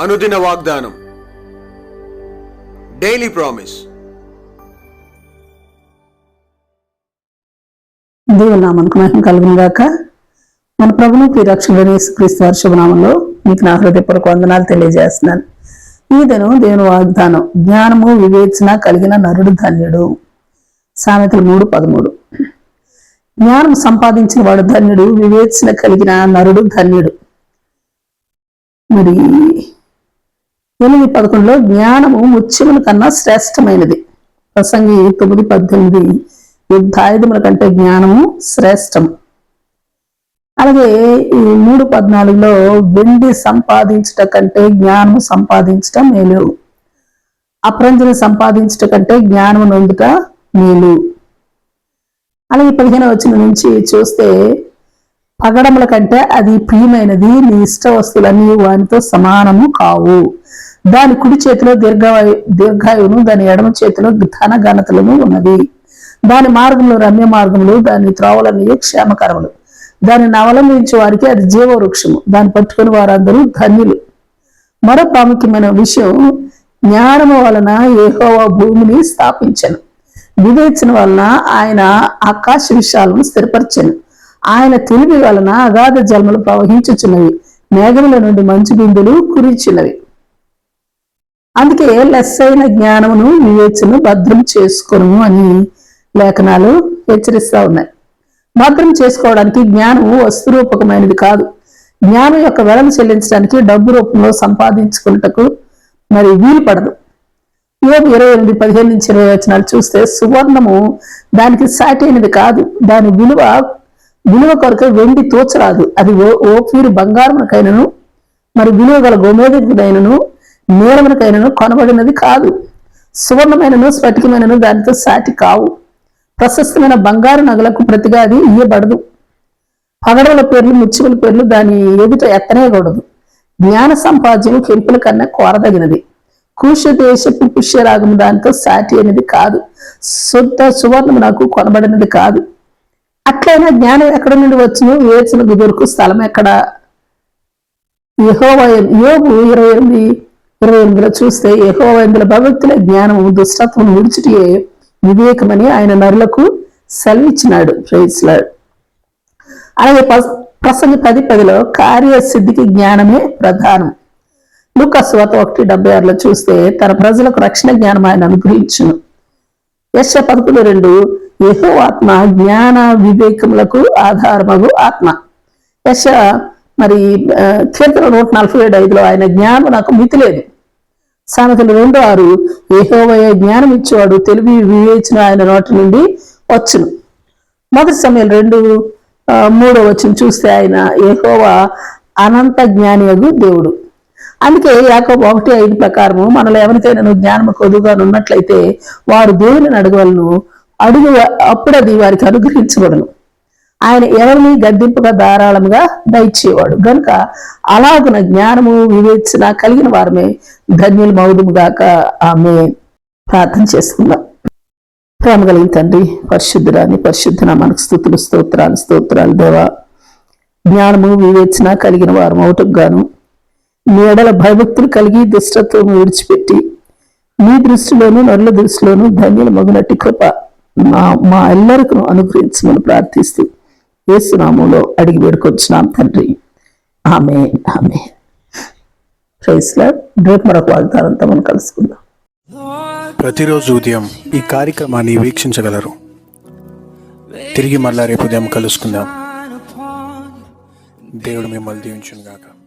అనుదిన వాగ్దానం. Daily promise దేవుని నామానికి మహిమ కలుగును గాక. మన ప్రభును ప్రియరక్షకుడైన యేసుక్రీస్తు క్రీస్తు శుభనామంలో మీకు నా హృదయపూర్వక వందనాలు తెలియజేస్తున్నాను. ఈదను దేవుని వాగ్దానం జ్ఞానము వివేచన కలిగిన నరుడు ధన్యుడు. సామెతలు మూడు పదమూడు. జ్ఞానం సంపాదించిన వాడు ధన్యుడు వివేచన కలిగిన నరుడు ధన్యుడు. మరి ఎనిమిది పదకొండులో జ్ఞానము ముత్యముల కన్నా శ్రేష్టమైనది. ప్రసంగి తొమ్మిది పద్దెనిమిది యుద్ధాయుధముల కంటే జ్ఞానము శ్రేష్టం అలాగే ఈ మూడు పద్నాలుగులో వెండి సంపాదించట కంటే జ్ఞానము సంపాదించటం మేలు. అప్రంజన సంపాదించట కంటే జ్ఞానము నొందుట మేలు. అలాగే పదిహేను వచ్చిన నుంచి చూస్తే పగడముల కంటే అది ప్రియమైనది నీ ఇష్ట వస్తువులన్నీ వానితో సమానము కావు. దాని కుడి చేతిలో దీర్ఘవాయు దీర్ఘాయువును దాని ఎడమ చేతిలో ధన ఘనతలను ఉన్నది దాని మార్గంలో రమ్య మార్గములు దాని త్రోవలన్నీ క్షేమకరములు. దానిని అవలంబించే వారికి అది జీవవృక్షము. దాన్ని పట్టుకుని వారందరూ ధన్యులు. మరో ప్రాముఖ్యమైన విషయం జ్ఞానము వలన ఏహోవా భూమిని స్థాపించను. వివేచన వలన ఆయన ఆకాశ విషయాలను స్థిరపరచను. ఆయన తెలివి వలన అగాధ జలములు ప్రవహించుచున్నవి. మేఘముల నుండి మంచు బిందులు కురిచినవి. అందుకే లెస్సైన జ్ఞానమును వివేచను భద్రం చేసుకును అని లేఖనాలు హెచ్చరిస్తూ ఉన్నాయి. భద్రం చేసుకోవడానికి జ్ఞానము వస్తురూపకమైనది కాదు. జ్ఞానం యొక్క వెలను చెల్లించడానికి డబ్బు రూపంలో సంపాదించుకున్నటకు మరి వీలు పడదు యోగ ఇరవై ఎనిమిది పదిహేను నుంచి ఇరవై వచనాలు చూస్తే సువర్ణము దానికి సాటి అయినది కాదు. దాని విలువ విలువ కొరకు వెండి తోచరాదు. అది ఓ ఓపీరు బంగారమునకైనను మరి విలువ గల గోమేదకుడైనను నీలమునకైనను కొనబడినది కాదు. సువర్ణమైనను స్ఫటికమైనను దానితో సాటి కావు. ప్రశస్తమైన బంగారు నగలకు ప్రతిగా అది ఇయ్యబడదు. పగడవల పేర్లు ముచ్చుకుల పేర్లు దాని ఎదుట ఎత్తనేయకూడదు. జ్ఞాన సంపాద్యం కెంపుల కన్నా కోరదగినది. కూష దేశపు పుష్యరాగము దానితో సాటి అనేది కాదు. శుద్ధ సువర్ణము నాకు కొనబడినది కాదు. అట్లయినా జ్ఞానం ఎక్కడ నుండి వచ్చును వేచిన దొరుకు స్థలం ఎక్కడ? యహోవయం యోగు ఇరవై ఎనిమిది ఇరవై ఎనిమిదిలో చూస్తే యహోవ ఎందుల భగవక్తుల జ్ఞానము దుష్టత్వం విడిచిటియే వివేకమని ఆయన నరులకు సెలవిచ్చినాడు. ప్రేయిస్తున్నాడు అలాగే ప- ప్రసంగి పది పదిలో కార్యసిద్ధికి జ్ఞానమే ప్రధానం. లూకస్వాత ఒకటి డెబ్బై ఆరులో చూస్తే తన ప్రజలకు రక్షణ జ్ఞానం ఆయన అనుగ్రహించును. యశ పదకొండు రెండు యహో ఆత్మ జ్ఞాన వివేకములకు ఆధారమగు ఆత్మ. యశ మరి కీర్తన నూట నలభై ఏడు ఐదులో ఆయన జ్ఞానం నాకు మితి లేదు సామెతలు రెండు ఆరు ఏహోవయ జ్ఞానం ఇచ్చేవాడు తెలివి వివేచన ఆయన నోటి నుండి వచ్చును. మొదటి సమయం రెండు ఆ, మూడో వచ్చిన చూస్తే ఆయన ఏహోవా అనంత జ్ఞానియగు దేవుడు. అందుకే యాకోబు ఒకటి ఐదు ప్రకారము మనలో ఎవరికైనా జ్ఞానము కొదుగా ఉన్నట్లయితే వారు దేవుని అడగవలను అడుగు అప్పుడది వారికి అనుగ్రహించబడను. ఆయన ఎవరిని గద్దింపుగా ధారాళముగా దయచేవాడు. గనుక అలాగున జ్ఞానము వివేచన కలిగిన వారమే ధన్యులు మౌదుము గాక. ఆమె ప్రార్థన చేసుకుందాం ప్రేమ కలిగిన తండ్రి పరిశుద్ధురాని పరిశుద్ధన మనకు స్థుతులు స్తోత్రాలు స్తోత్రాలు దేవా. జ్ఞానము వివేచన కలిగిన వారు మౌటకు గాను మీ ఎడల భయభక్తులు కలిగి దుష్టత్వం విడిచిపెట్టి మీ దృష్టిలోను నరుల దృష్టిలోను ధన్యుల మగునట్టి కృప మా మా ఎల్లరికూ అనుగ్రహించమని ప్రార్థిస్తూ ఏసునామంలో అడిగి వేడుకొచ్చున్నాం తండ్రి. ఆమె ఆమె ప్రైస్లా రేపు మరొక వాగ్దానంతో మనం కలుసుకుందాం. ప్రతిరోజు ఉదయం ఈ కార్యక్రమాన్ని వీక్షించగలరు. తిరిగి మళ్ళా రేపు ఉదయం కలుసుకుందాం. దేవుడు మిమ్మల్ని దీవించుగాక గాక